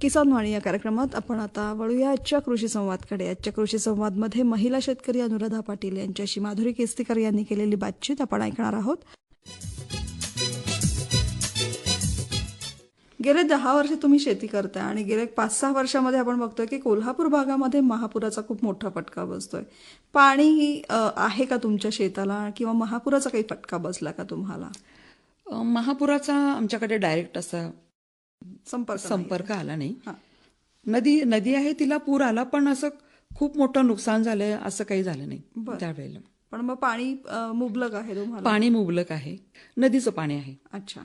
किसान वाणी या कार्यक्रमात आपण आता वळूया आजच्या कृषी संवादकडे. आजच्या कृषी संवादमध्ये महिला शेतकरी अनुराधा पाटील यांच्याशी माधुरी केस्तीकर यांनी केलेली बातचीत आपण ऐकणार आहोत. गेले दहा वर्ष तुम्ही शेती करताय आणि गेले पाच सहा वर्षामध्ये आपण बघतोय की कोल्हापूर भागामध्ये महापुराचा खूप मोठा फटका बसतोय. पाणी आहे का तुमच्या शेताला किंवा महापुराचा काही फटका बसला का तुम्हाला? महापुराचा आमच्याकडे डायरेक्ट असा संपर्क. संपर्क आला नाही. नदी नदी आहे तिला पूर आला पण असं खूप मोठं नुकसान झालंय असं काही झालं नाही. त्यावेळेला. पण मग पाणी मुबलक आहे पाणी मुबलक आहे. नदीचं पाणी आहे. अच्छा.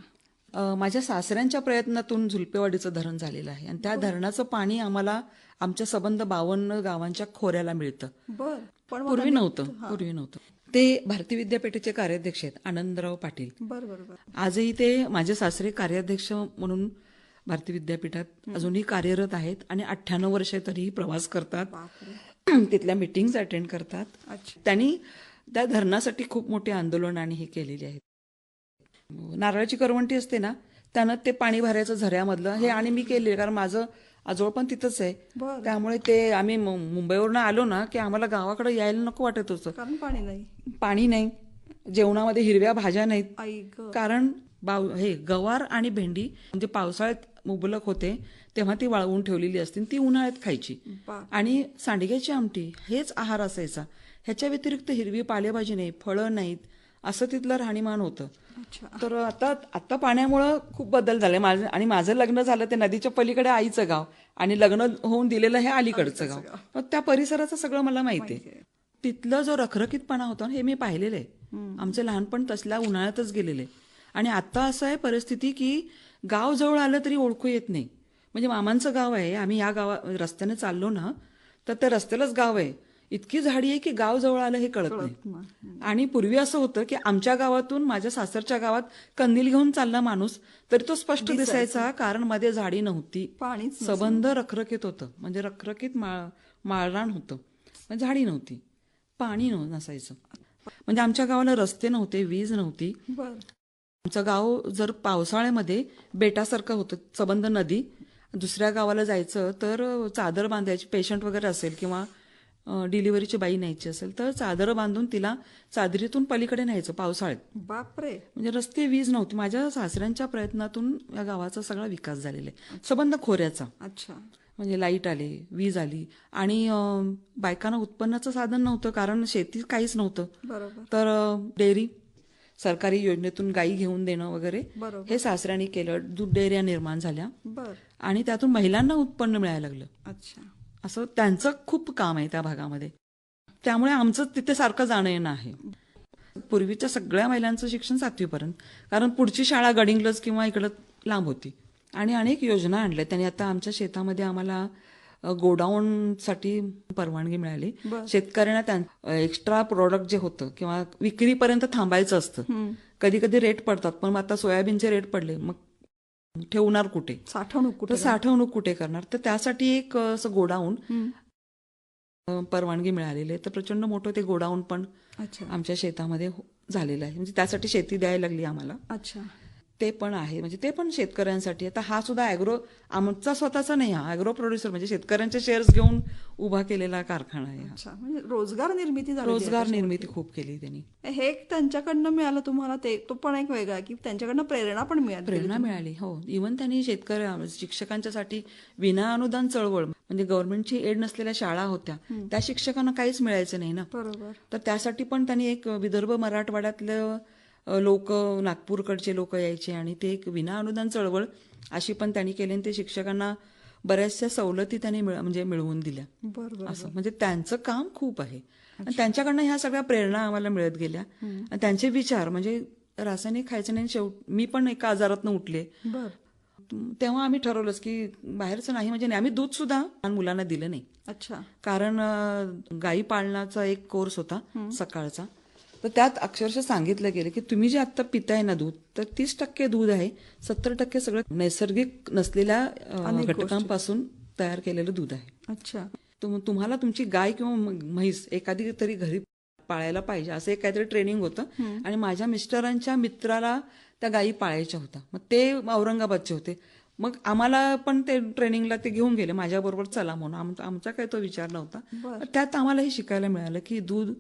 माझ्या सासऱ्यांच्या प्रयत्नातून झुलपेवाडीचं धरण झालेलं आहे. आणि त्या धरणाचं पाणी आम्हाला आमच्या संबंध बावन्न गावांच्या खोऱ्याला मिळतं. बर. पण पूर्वी नव्हतं पूर्वी नव्हतं. ते भारतीय विद्यापीठाचे कार्याध्यक्ष आहेत आनंदराव पाटील. बर बर बर. आजही ते माझे सासरे कार्याध्यक्ष म्हणून भारतीय विद्यापीठात अजूनही कार्यरत आहेत आणि अठ्ठ्याण्णव वर्ष तरीही प्रवास करतात. तिथल्या मिटिंग्स अटेंड करतात. त्यांनी त्या धरणासाठी खूप मोठे आंदोलन आणि हे केलेली आहेत. नारळाची करवंटी असते ना त्यानं ते पाणी भरायचं झऱ्यामधलं. हे आणि मी केले कारण माझं आजोळ पण तिथंच आहे. त्यामुळे ते आम्ही मुंबईवरनं आलो ना की आम्हाला गावाकडे यायला नको वाटत होतं. कारण पाणी नाही. पाणी नाही. जेवणामध्ये हिरव्या भाज्या नाहीत. कारण बाव हे गवार आणि भेंडी म्हणजे पावसाळ्यात मुबलक होते तेव्हा ती वाळवून ठेवलेली असते ती उन्हाळ्यात खायची. आणि सांडग्याची आमटी हेच आहार असायचा. ह्याच्या व्यतिरिक्त हिरवी पालेभाजी नाही फळं नाहीत असं तिथलं राहणीमान होतं. तर आता आता पाण्यामुळं खूप बदल झाले. माझं आणि माझं लग्न झालं ते नदीच्या पलीकडे आईचं गाव आणि लग्न होऊन दिलेलं हे अलीकडचं गाव. मग त्या परिसराचं सगळं मला माहिती आहे. तिथलं जो रखरखीतपणा होता हे मी पाहिलेलं आहे. आमचं लहानपण तसल्या उन्हाळ्यातच गेलेलं आहे. आणि आता असं आहे परिस्थिती की गाव जवळ आलं तरी ओळखू येत नाही. म्हणजे मामांचं गाव आहे आम्ही या गावा रस्त्याने चाललो ना तर त्या रस्त्यालाच गाव आहे. इतकी झाडी आहे की गाव जवळ आलं हे कळत नाही. आणि पूर्वी असं होतं की आमच्या गावातून माझ्या सासरच्या गावात कंदील घेऊन चालला माणूस तरी तो स्पष्ट दिसायचा. कारण मध्ये झाडी नव्हती. सबंध रखरखीत होतं. म्हणजे रखरखीत माळ माळरान होतं. म्हणजे झाडी नव्हती. पाणी नसायचं. म्हणजे आमच्या गावाला रस्ते नव्हते वीज नव्हती. आमचं गाव जर पावसाळ्यामध्ये बेटासारखं होतं सबंध नदी दुसऱ्या गावाला जायचं तर चादर बांधायची पेशंट वगैरे असेल किंवा डिलिव्हरीची बाई न्यायची असेल तर चादर बांधून तिला चादरीतून पलीकडे न्यायचं पावसाळ्यात. बापरे! म्हणजे रस्ते वीज नव्हती. माझ्या सासऱ्यांच्या प्रयत्नातून या गावाचा सगळा विकास झालेला आहे. सबंध खोऱ्याचा. अच्छा. म्हणजे लाइट आले वीज आली आणि बायकांना उत्पन्नाचं साधन नव्हतं कारण शेती काहीच नव्हतं. बरोबर. तर डेअरी सरकारी योजनेतून गाई घेऊन देणं वगैरे हे सासऱ्यांनी केलं. दूध डेअऱ्या निर्माण झाल्या. आणि त्यातून महिलांना उत्पन्न मिळायला लागलं. अच्छा. असं त्यांचं खूप काम आहे त्या भागामध्ये. त्यामुळे आमचं तिथे सारखं जाणं येणं आहे. पूर्वीच्या सगळ्या महिलांचं शिक्षण सातवीपर्यंत. कारण पुढची शाळा गडिंग्लज किंवा इकडं लांब होती. आणि अनेक योजना आणल्या. त्यांनी आता आमच्या शेतामध्ये आम्हाला गोडाऊन साठी परवानगी मिळाली. शेतकऱ्यांना त्या एक्स्ट्रा प्रोडक्ट जे होतं किंवा विक्रीपर्यंत थांबायचं असतं कधी कधी रेट पडतात पण मग आता सोयाबीनचे रेट पडले मग ठेवणार कुठे? साठवणूक कुठे साठवणूक कुठे करणार? तर त्यासाठी एक असं गोडाऊन परवानगी मिळालेली आहे. तर प्रचंड मोठं ते गोडाऊन पण आमच्या शेतामध्ये हो- झालेलं आहे. म्हणजे त्यासाठी शेती द्यायला लागली आम्हाला. अच्छा. ते पण आहे. म्हणजे ते पण शेतकऱ्यांसाठी. आता हा सुद्धा अॅग्रो आमचा स्वतःचा नाही हा. अॅग्रो प्रोड्युसर म्हणजे शेतकऱ्यांचे शेअर्स घेऊन उभा केलेला कारखाना आहे म्हणजे रोजगार निर्मिती रोजगार निर्मिती खूप केली त्यांनी. हे एक त्यांच्याकडनं मिळालं तुम्हाला? ते तो पण एक वेगळा की त्यांच्याकडनं प्रेरणा पण मिळाली प्रेरणा मिळाली हो. इव्हन त्यांनी शेतकऱ्या शिक्षकांच्यासाठी विना अनुदान चळवळ म्हणजे गव्हर्नमेंटची एड नसलेल्या शाळा होत्या त्या शिक्षकांना काहीच मिळायचं नाही ना. बरोबर. तर त्यासाठी पण त्यांनी एक विदर्भ मराठवाड्यातलं लोक नागपूरकडचे लोक यायचे आणि ते एक विना अनुदान चळवळ अशी पण त्यांनी केली आणि ते शिक्षकांना बऱ्याचशा सवलती त्यांनी मिळ- म्हणजे मिळवून दिल्या. असं म्हणजे त्यांचं काम खूप आहे. आणि त्यांच्याकडनं ह्या सगळ्या प्रेरणा आम्हाला मिळत गेल्या. आणि त्यांचे विचार म्हणजे रासायनिक खायचं नाही शेवट मी पण एका आजारातनं उठले. तेव्हा आम्ही ठरवलंच की बाहेरचं नाही म्हणजे नाही. आम्ही दूध सुद्धा लहान मुलांना दिलं नाही. अच्छा. कारण गाई पाळण्याचा एक कोर्स होता सकाळचा. तर त्यात अक्षरशः सांगितलं गेलं की तुम्ही जे आता पिताय ना दूध तर तीस टक्के दूध आहे सत्तर टक्के सगळं नैसर्गिक नसलेल्या घटकांपासून तयार केलेलं दूध आहे. अच्छा. तुम तुम्हाला तुमची गाय किंवा म्हैस एखादी तरी घरी पाळायला पाहिजे असं एक काहीतरी ट्रेनिंग होतं. आणि माझ्या मिस्टरांच्या मित्राला त्या गायी पाळायच्या होत्या. मग ते औरंगाबादचे होते. मग आम्हाला पण ते ट्रेनिंगला ते घेऊन गेले माझ्याबरोबर चला म्हणून. आम- आमचा काही तो विचार नव्हता. त्यात आम्हाला हे शिकायला मिळालं की दूध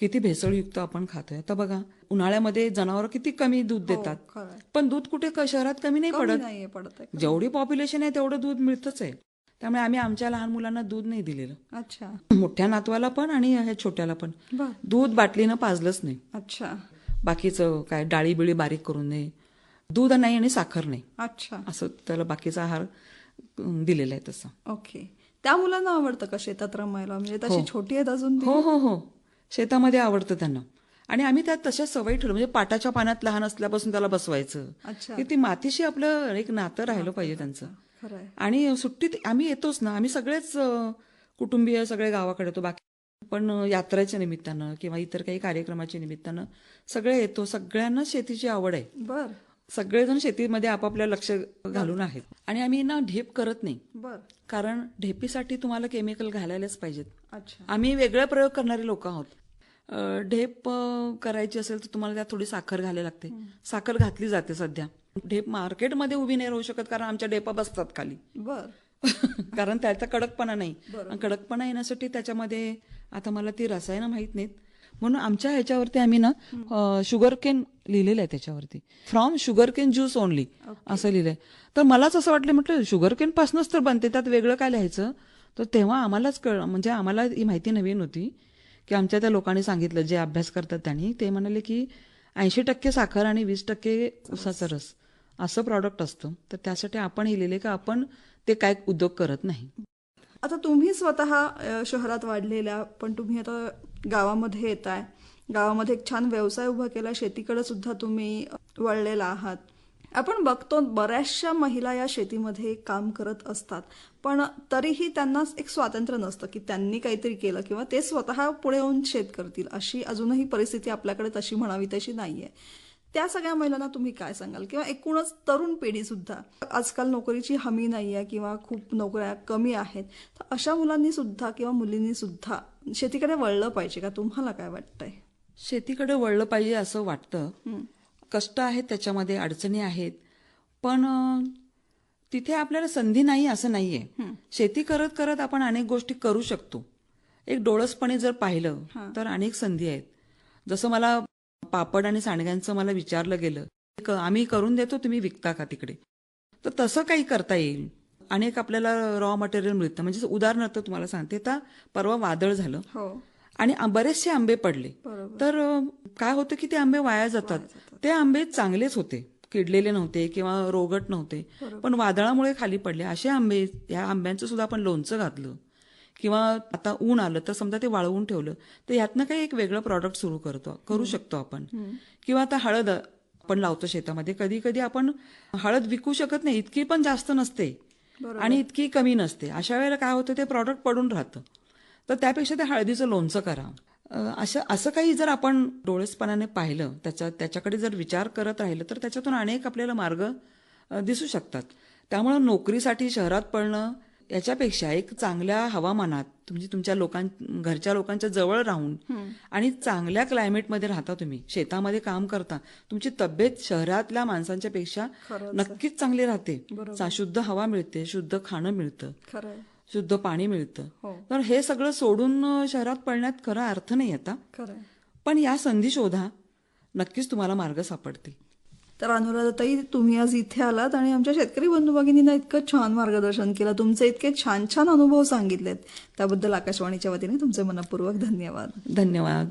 किती भेसळयुक्त आपण खातोय. आता बघा उन्हाळ्यामध्ये जनावर किती कमी दूध देतात. खरं आहे. पण दूध कुठे शहरात कमी नाही पडत. जेवढी पॉप्युलेशन आहे तेवढं दूध मिळतच आहे. त्यामुळे आम्ही आमच्या लहान मुलांना दूध नाही दिलेलं. अच्छा. मोठ्या नातवाला पण आणि छोट्याला पण. दूध बाटलीनं पाजलंच नाही. अच्छा. बाकीचं काय डाळी बिळी बारीक करून नये. दूध नाही आणि साखर नाही. अच्छा. असं त्याला बाकीचा आहार दिलेला आहे तसं. ओके. त्या मुलांना आवडतं का शेतात रमायला? म्हणजे तशी छोटी आहेत अजून? हो हो हो. शेतामध्ये आवडतं त्यांना. आणि आम्ही त्यात तशा सवयी ठेवलं म्हणजे पाटाच्या पाण्यात लहान असल्यापासून त्याला बसवायचं. की ती मातीशी आपलं एक नातं राहिलं पाहिजे त्यांचं. आणि सुट्टीत आम्ही येतोच ना. आम्ही सगळेच कुटुंबीय सगळे गावाकडे येतो. बाकी पण यात्रेच्या निमित्तानं किंवा इतर काही कार्यक्रमाच्या निमित्तानं सगळे येतो. सगळ्यांना शेतीची आवड आहे. बर. सगळेजण शेतीमध्ये आपापल्या लक्ष घालून आहेत. आणि आम्ही ना ढेप करत नाही. बर. कारण ढेपीसाठी तुम्हाला केमिकल घालायलाच पाहिजेत. अच्छा. आम्ही वेगळा प्रयोग करणारे लोक आहोत. ढेप करायची असेल तर तुम्हाला त्यात थोडी साखर घालायला लागते. साखर घातली जाते सध्या. ढेप मार्केटमध्ये उभी नाही राहू शकत कारण आमच्या डेपा बसतात खाली. बर. कारण त्याचा कडकपणा नाही. कडकपणा येण्यासाठी त्याच्यामध्ये आता मला ती रसायनं माहीत नाहीत. म्हणून आमच्या ह्याच्यावरती आम्ही ना शुगर केन लिहिलेलं आहे त्याच्यावरती. From sugar cane juice only असं लिहिलंय. तर मलाच असं वाटलं म्हटलं शुगर केन पासूनच तर बनते त्यात वेगळं काय लिहायचं? तर तेव्हा आम्हालाच कळ म्हणजे आम्हाला ही माहिती नवीन होती की आमच्या त्या लोकांनी सांगितलं जे अभ्यास करतात त्यांनी ते म्हणाले की ऐंशी टक्के साखर आणि वीस टक्के उसाचा रस असं प्रॉडक्ट असतं. तर त्यासाठी आपण हे लिहिले का आपण ते काय उद्योग करत नाही. आता तुम्ही स्वतः शहरात वाढलेल्या पण तुम्ही आता गावामध्ये येत आहे गावामध्ये एक छान व्यवसाय उभा केला. शेतीकडे सुद्धा तुम्ही वळलेला आहात. आपण बघतो बऱ्याचशा महिला या शेतीमध्ये काम करत असतात. पण तरीही त्यांना एक स्वातंत्र्य नसतं की त्यांनी काहीतरी केलं किंवा ते स्वतः पुढे येऊन शेत करतील. अशी अजूनही परिस्थिती आपल्याकडे तशी म्हणावी तशी नाहीये. त्या सगळ्या महिलांना तुम्ही काय सांगाल? किंवा एकूणच तरुण पिढी सुद्धा आजकाल नोकरीची हमी नाही आहे किंवा खूप नोकऱ्या कमी आहेत तर अशा मुलांनी सुद्धा किंवा मुलींनी सुद्धा शेतीकडे वळलं पाहिजे का? तुम्हाला काय वाटतंय? शेतीकडे वळलं पाहिजे असं वाटतं. कष्ट आहेत त्याच्यामध्ये अडचणी आहेत. पण तिथे आपल्याला संधी नाही असं नाहीये. शेती करत करत आपण अनेक गोष्टी करू शकतो. एक डोळसपणे जर पाहिलं तर अनेक संधी आहेत. जसं मला पापड आणि सांडग्यांचं मला विचारलं गेलं आम्ही करून देतो तुम्ही विकता का तिकडे? तर तसं काही करता येईल. अनेक आपल्याला रॉ मटेरियल मिळतं. म्हणजे उदाहरणार्थ तुम्हाला सांगते आता परवा वादळ झालं. हो. आणि बरेचसे आंबे पडले. तर काय होतं की ते आंबे वाया जातात. ते आंबे चांगलेच होते. किडलेले नव्हते किंवा रोगट नव्हते. पण वादळामुळे खाली पडले. असे आंबे या आंब्यांचं सुद्धा आपण लोणचं घातलं. किंवा आता ऊन आलं तर समजा ते वाळवून ठेवलं तर यातनं काही एक वेगळं प्रॉडक्ट सुरू करतो करू शकतो आपण. किंवा आता हळद आपण लावतो शेतामध्ये. कधी कधी आपण हळद विकू शकत नाही. इतकी पण जास्त नसते. आणि इतकी कमी नसते. अशा वेळेला काय होतं ते प्रॉडक्ट पडून राहतं. तर त्यापेक्षा त्या हळदीचं लोणचं करा. असं असं काही जर आपण डोळेसपणाने पाहिलं त्याच्या त्याच्याकडे जर विचार करत राहिलं तर त्याच्यातून अनेक आपल्याला मार्ग दिसू शकतात. त्यामुळं नोकरीसाठी शहरात पडणं याच्यापेक्षा एक चांगल्या हवामानात तुम्ही तुमच्या लोकां घरच्या लोकांच्या जवळ राहून आणि चांगल्या क्लायमेटमध्ये राहता तुम्ही शेतामध्ये काम करता तुमची तब्येत शहरातल्या माणसांच्या पेक्षा नक्कीच चांगली राहते. शुद्ध हवा मिळते शुद्ध खाणं मिळतं. शुद्ध पाणी मिळतं. हो. तर हे सगळं सोडून शहरात पडण्यात खरा अर्थ नाही आता. पण या संधी शोधा नक्कीच तुम्हाला मार्ग सापडतील. तर अनुराधाताई तुम्ही आज इथे आलात आणि आमच्या शेतकरी बंधू भगिनींना इतकं छान मार्गदर्शन केलं. तुमचे इतके छान छान अनुभव सांगितलेत. त्याबद्दल आकाशवाणीच्या वतीने तुमचे मनपूर्वक धन्यवाद. धन्यवाद.